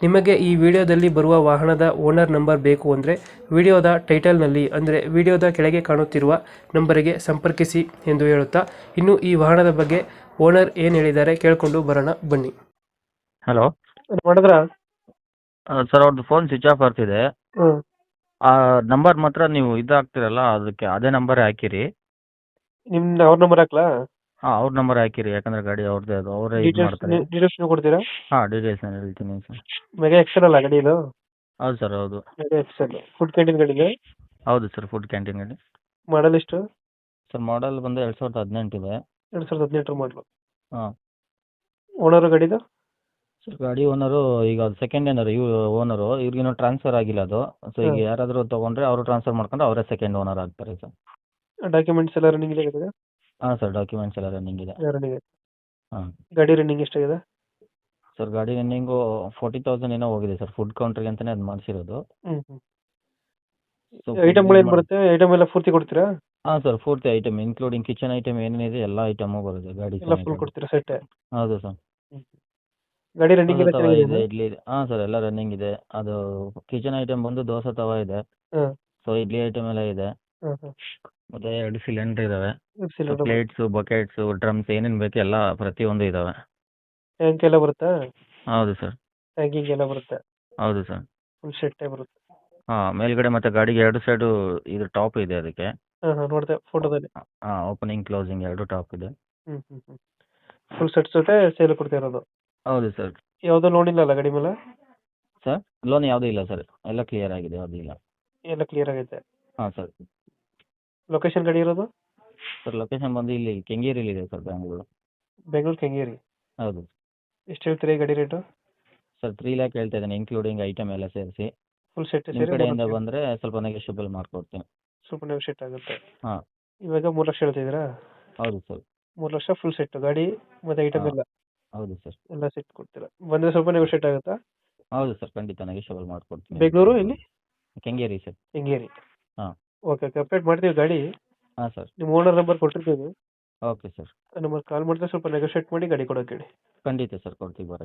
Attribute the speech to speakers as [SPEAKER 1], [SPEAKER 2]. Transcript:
[SPEAKER 1] ನಿಮಗೆ ಈ ವಿಡಿಯೋದಲ್ಲಿ ಬರುವ ವಾಹನದ ಓನರ್ ನಂಬರ್ ಬೇಕು ಅಂದರೆ ವಿಡಿಯೋದ ಟೈಟಲ್ನಲ್ಲಿ ಅಂದರೆ ವಿಡಿಯೋದ ಕೆಳಗೆ ಕಾಣುತ್ತಿರುವ ನಂಬರಿಗೆ ಸಂಪರ್ಕಿಸಿ ಎಂದು ಹೇಳುತ್ತಾ ಇನ್ನು ಈ ವಾಹನದ ಬಗ್ಗೆ ಓನರ್ ಏನು ಹೇಳಿದ್ದಾರೆ ಕೇಳಿಕೊಂಡು ಬರೋಣ ಬನ್ನಿ.
[SPEAKER 2] ಹಲೋ.
[SPEAKER 1] ಮಾಡಿದ್ರ?
[SPEAKER 2] ಸರ್ ಅವ್ರದ್ದು ಫೋನ್ ಸ್ವಿಚ್ ಆಫ್ ಬರ್ತಿದೆ ಆ ನಂಬರ್ ಮಾತ್ರ ನೀವು ಇದಾಗ್ತಿರಲ್ಲ ಅದಕ್ಕೆ ಅದೇ ನಂಬರೇ ಹಾಕಿರಿ.
[SPEAKER 1] ನಿಮ್ಮ ಅವ್ರ ನಂಬರ್ ಹಾಕ್ಲಾ?
[SPEAKER 2] ಹಾಂ ಅವ್ರ ನಂಬರ್ ಹಾಕಿರಿ ಯಾಕಂದ್ರೆ ಗಾಡಿ ಅವ್ರದ್ದೇ ಅದು ಅವರೇ ಇದು ಮಾಡ್ತಾರೆ.
[SPEAKER 1] ಡೀಟೇಲ್ಸ್ ಕೊಡ್ತೀರಾ?
[SPEAKER 2] ಹಾ ಡೀಟೇಲ್ಸ್ ನಾನು ಹೇಳ್ತೀನಿ ಸರ್.
[SPEAKER 1] ಮೆಗಾ ಎಕ್ಸೆಲ್ ಅಲ್ಲ ಗಾಡಿ ಇದು?
[SPEAKER 2] ಹೌದು ಸರ್ ಹೌದು.
[SPEAKER 1] ಮೆಗಾ ಎಕ್ಸೆಲ್ ಫುಡ್ ಕ್ಯಾಂಟೀನ್ ಗಾಡಿ ಇದೆ?
[SPEAKER 2] ಹೌದು ಸರ್ ಫುಡ್ ಕ್ಯಾಂಟೀನ್ ಗಾಡಿ.
[SPEAKER 1] ಮಾಡಲ್ ಎಷ್ಟು?
[SPEAKER 2] ಸರ್ ಮಾಡೆಲ್ ಬಂದು ಎರಡು ಸಾವಿರದ ಹದಿನೆಂಟು ಇದೆ.
[SPEAKER 1] ಎರಡು ಸಾವಿರದ ಹದಿನೆಂಟರ ಮಾಡಲು
[SPEAKER 2] ಹಾಂ.
[SPEAKER 1] ಓನರ್ ಗಾಡಿದು
[SPEAKER 2] ಸರ್ ಗಾಡಿ ಓನರು ಈಗ ಅದು ಸೆಕೆಂಡ್ ಓನರ್ ಇವ್ ಓನರು ಇವ್ರಿಗಿನ್ನೂ ಟ್ರಾನ್ಸ್ಫರ್ ಆಗಿಲ್ಲ ಅದು. ಸೊ ಈಗ. ಯಾರಾದರೂ ತೊಗೊಂಡ್ರೆ ಅವರು ಟ್ರಾನ್ಸ್ಫರ್ ಮಾಡ್ಕೊಂಡು ಅವರೇ ಸೆಕೆಂಡ್ ಓನರ್ ಆಗ್ತಾರೆ ಸರ್.
[SPEAKER 1] ಡಾಕ್ಯುಮೆಂಟ್ಸ್ ಎಲ್ಲ ರನ್ನಿಂಗ್ ಇದೆ
[SPEAKER 2] ಹಾಂ ಸರ್ ಡಾಕ್ಯುಮೆಂಟ್ಸ್ ಎಲ್ಲ ರನ್ನಿಂಗ್ ಇದೆ.
[SPEAKER 1] ರನ್ನಿಂಗ್
[SPEAKER 2] ಹಾಂ.
[SPEAKER 1] ಗಾಡಿ ರನ್ನಿಂಗ್ ಎಷ್ಟಾಗಿದೆ?
[SPEAKER 2] ಸರ್ ಗಾಡಿ ರನ್ನಿಂಗು ಫೋರ್ಟಿ ತೌಸಂಡ್ ಏನೋ ಹೋಗಿದೆ ಸರ್ ಫುಡ್ ಕೌಂಟ್ರಿಗೆ ಅಂತಾನೆ ಅದು ಮಾಡಿಸಿರೋದು. ಸೊ
[SPEAKER 1] ಐಟಮ್ಗಳು ಏನು ಬರುತ್ತೆ? ಐಟಮ್ ಎಲ್ಲ ಪೂರ್ತಿ ಕೊಡ್ತೀರಾ?
[SPEAKER 2] ಹಾಂ ಸರ್ ಪೂರ್ತಿ ಐಟಮ್ ಇನ್ಕ್ಲೂಡಿಂಗ್ ಕಿಚನ್ ಐಟಮ್ ಏನೇನಿದೆ ಎಲ್ಲ ಐಟಮು ಬರುತ್ತೆ ಗಾಡಿ
[SPEAKER 1] ಎಲ್ಲ ಫುಲ್ ಕೊಡ್ತೀರಾ ಸೆಟ್
[SPEAKER 2] ಹೌದು ಸರ್.
[SPEAKER 1] ಗಾಡಿ ರನ್ನಿಂಗ್ ಎಲ್ಲ
[SPEAKER 2] ತವ ಇದೆ
[SPEAKER 1] ಚೆನ್ನಾಗಿದೆ
[SPEAKER 2] ಇಡ್ಲಿ ಹಾಂ ಸರ್ ಎಲ್ಲ ರನ್ನಿಂಗ್ ಇದೆ. ಅದು ಕಿಚನ್ ಐಟಮ್ ಬಂದು ದೋಸೆ ತವ ಇದೆ. ಸೊ ಇಡ್ಲಿ ಐಟಮ್ ಎಲ್ಲ ಇದೆ. ಮತ್ತೆ ಎರಡು ಸಿಲಿಂಡರ್ ಇದಾವೆ.
[SPEAKER 1] ಸಿಲಿಂಡರ್
[SPEAKER 2] ಬಕೆಟ್ಸ್ ಬಕೆಟ್ಸು ಡ್ರಮ್ಸ್ ಏನೇನು ಬೇಕು ಎಲ್ಲ ಪ್ರತಿಯೊಂದು ಇದಾವೆ.
[SPEAKER 1] ಟ್ಯಾಂಕ್ ಎಲ್ಲ ಬರುತ್ತಾ?
[SPEAKER 2] ಹೌದು ಸರ್
[SPEAKER 1] ಟ್ಯಾಂಕಿಗೆ ಎಲ್ಲ ಬರುತ್ತೆ.
[SPEAKER 2] ಹೌದು ಸರ್
[SPEAKER 1] ಫುಲ್ ಸೆಟ್ ಬರುತ್ತೆ.
[SPEAKER 2] ಹಾಂ ಮೇಲ್ಗಡೆ ಮತ್ತೆ ಗಾಡಿಗೆ ಎರಡು ಸೈಡು ಇದು ಟಾಪ್ ಇದೆ ಅದಕ್ಕೆ.
[SPEAKER 1] ಹಾ ಹಾ ನೋಡಿದೆ ಫೋಟೋದಲ್ಲಿ.
[SPEAKER 2] ಹಾಂ ಓಪನಿಂಗ್ ಕ್ಲೋಸಿಂಗ್ ಎರಡು ಟಾಪ್ ಇದೆ.
[SPEAKER 1] ಫುಲ್ ಸೆಟ್ ಜೊತೆ ಸೇಲ್ ಕೊಡ್ತಾ ಇರೋದು.
[SPEAKER 2] ಹೌದು ಸರ್
[SPEAKER 1] ಯಾವುದೋ ಲೋನ್ ಇಲ್ಲ ಅಲ್ಲ ಗಾಡಿ ಮೇಲೆ?
[SPEAKER 2] ಸರ್ ಲೋನ್ ಯಾವುದೂ ಇಲ್ಲ ಸರ್ ಎಲ್ಲ ಕ್ಲಿಯರ್ ಆಗಿದೆ ಯಾವುದೂ ಇಲ್ಲ.
[SPEAKER 1] ಎಲ್ಲ ಕ್ಲಿಯರ್ ಆಗೈತೆ.
[SPEAKER 2] ಹಾಂ ಸರ್
[SPEAKER 1] ಲೊಕೇಶನ್ ಗಾಡಿ ಇರೋದು?
[SPEAKER 2] ಸರ್ ಲೊಕೇಶನ್ ಬಂದು ಇಲ್ಲಿ ಕೆಂಗೇರಿಲಿ ಇದೆ ಸರ್ ಬ್ಯಾಂಗ್ಳೂರು
[SPEAKER 1] ಬೆಂಗಳೂರು ಕೆಂಗೇರಿ?
[SPEAKER 2] ಹೌದು.
[SPEAKER 1] ಎಷ್ಟು ಹೇಳ್ತೀರಿ ಗಡಿ ರೇಟು
[SPEAKER 2] ಸರ್ ತ್ರೀ ಲ್ಯಾಕ್ ಹೇಳ್ತಾ ಇದ್ದೀನಿ ಇನ್ಕ್ಲೂಡಿಂಗ್ ಐಟಮ್ ಎಲ್ಲ ಸೇರಿಸಿ.
[SPEAKER 1] ಫುಲ್ ಸೆಟ್
[SPEAKER 2] ನಿಮ್ಮ ಕಡೆಯಿಂದ ಬಂದರೆ ಸ್ವಲ್ಪ ನೆಗೆಷಿಯಬಲ್ ಮಾಡಿಕೊಡ್ತೀನಿ.
[SPEAKER 1] ಸ್ವಲ್ಪ ಸೆಟ್ ಆಗುತ್ತೆ.
[SPEAKER 2] ಹಾ.
[SPEAKER 1] ಇವಾಗ ಮೂರು ಲಕ್ಷ ಹೇಳ್ತಿದ್ದೀರಾ
[SPEAKER 2] ಹೌದು ಸರ್
[SPEAKER 1] ಮೂರು ಲಕ್ಷ ಫುಲ್ ಸೆಟ್ ಗಾಡಿ ಮತ್ತೆ ಐಟಮ್
[SPEAKER 2] ಹಾ.
[SPEAKER 1] ಎಲ್ಲ?
[SPEAKER 2] ಹೌದು ಸರ್
[SPEAKER 1] ಎಲ್ಲ ಸೆಟ್ ಕೊಡ್ತೀರಾ? ಬಂದ್ರೆ ಸ್ವಲ್ಪ ನೆಗೋಷಿಯೇಟ್ ಆಗುತ್ತಾ?
[SPEAKER 2] ಹೌದು ಸರ್ ಖಂಡಿತ ನೆಗೆಷಿಯಬಲ್ ಮಾಡಿಕೊಡ್ತೀನಿ.
[SPEAKER 1] ಬೆಂಗಳೂರು ಇಲ್ಲಿ?
[SPEAKER 2] Kengeri sir
[SPEAKER 1] Kengeri. Okay okay update ಮಾಡ್ತೀವಿ ಗಾಡಿ.
[SPEAKER 2] ಹಾಂ ಸರ್
[SPEAKER 1] ನಿಮ್ಮ ಓನರ್ ನಂಬರ್ ಕೊಟ್ಟಿರ್ತೀವಿ
[SPEAKER 2] ಓಕೆ ಸರ್
[SPEAKER 1] ಆ ನಂಬರ್ ಕಾಲ್ ಮಾಡಿದ್ರೆ ಸ್ವಲ್ಪ ನೆಗೋಷಿಯೇಟ್ ಮಾಡಿ ಗಾಡಿ ಕೊಡೋಕೆ ಹೇಳಿ.
[SPEAKER 2] ಖಂಡಿತ ಸರ್ ಕೊಡ್ತೀವಿ ಬರೋಕ್ಕೆ.